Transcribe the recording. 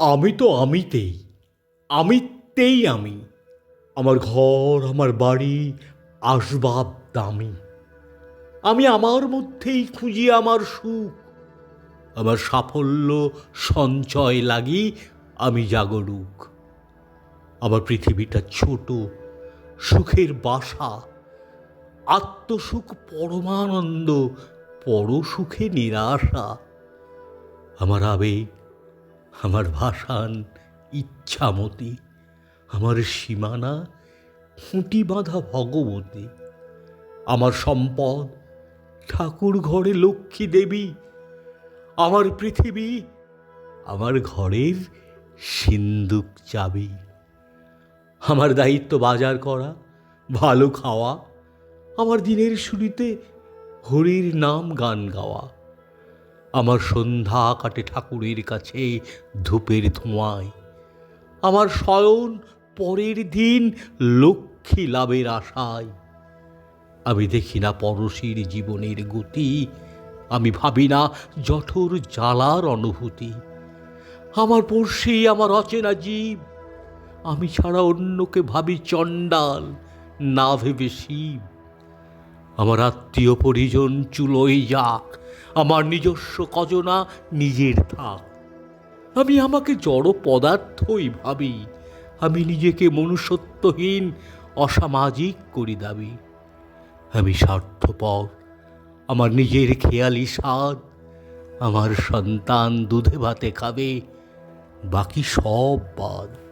আমি তো আমিতেই আমিতেই আমি। আমার ঘর, আমার বাড়ি আসবাব দামি। আমি আমার মধ্যেই খুঁজি আমার সুখ। আমার সাফল্য, সঞ্চয় লাগি আমি জাগরুক। আমার পৃথিবীটা ছোট, সুখের বাসা। আত্মসুখ পরমানন্দ, পরসুখে নিরাশা। আমার আবেগ আমার ভাষান ইচ্ছামতি, আমার সীমানা খুঁটি বাঁধা ভগবতী, আমার সম্পদ ঠাকুর ঘরে লক্ষ্মী দেবী, আমার পৃথিবী আমার ঘরের সিন্দুক চাবি, আমার দায়িত্ব বাজার করা, ভালো খাওয়া, আমার দিনের শুরুতে হরির নাম গান গাওয়া আমার সন্ধ্যা কাটে ঠাকুরের কাছে ধূপের ধোঁয়ায়। আমার শয়ন পরের দিন লক্ষ্মী লাভের আশায়। আমি দেখি না পরশীর জীবনের গতি, আমি ভাবি না জঠর জ্বালার অনুভূতি। আমার পড়শি, আমার অচেনা জীব, আমি ছাড়া অন্যকে ভাবি চণ্ডাল, না ভেবে শিব। আমার আত্মীয় পরিজন চুলোই যাক আমার নিজস্ব কজনা নিজের থাক। আমি আমাকে জড় পদার্থই ভাবি, আমি নিজেকে মনুষ্যত্বহীন, অসামাজিক করি দাবি। আমি স্বার্থপর, আমার নিজের খেয়ালি স্বাদ, আমার সন্তান দুধে ভাতে খাবে, বাকি সব বাদ।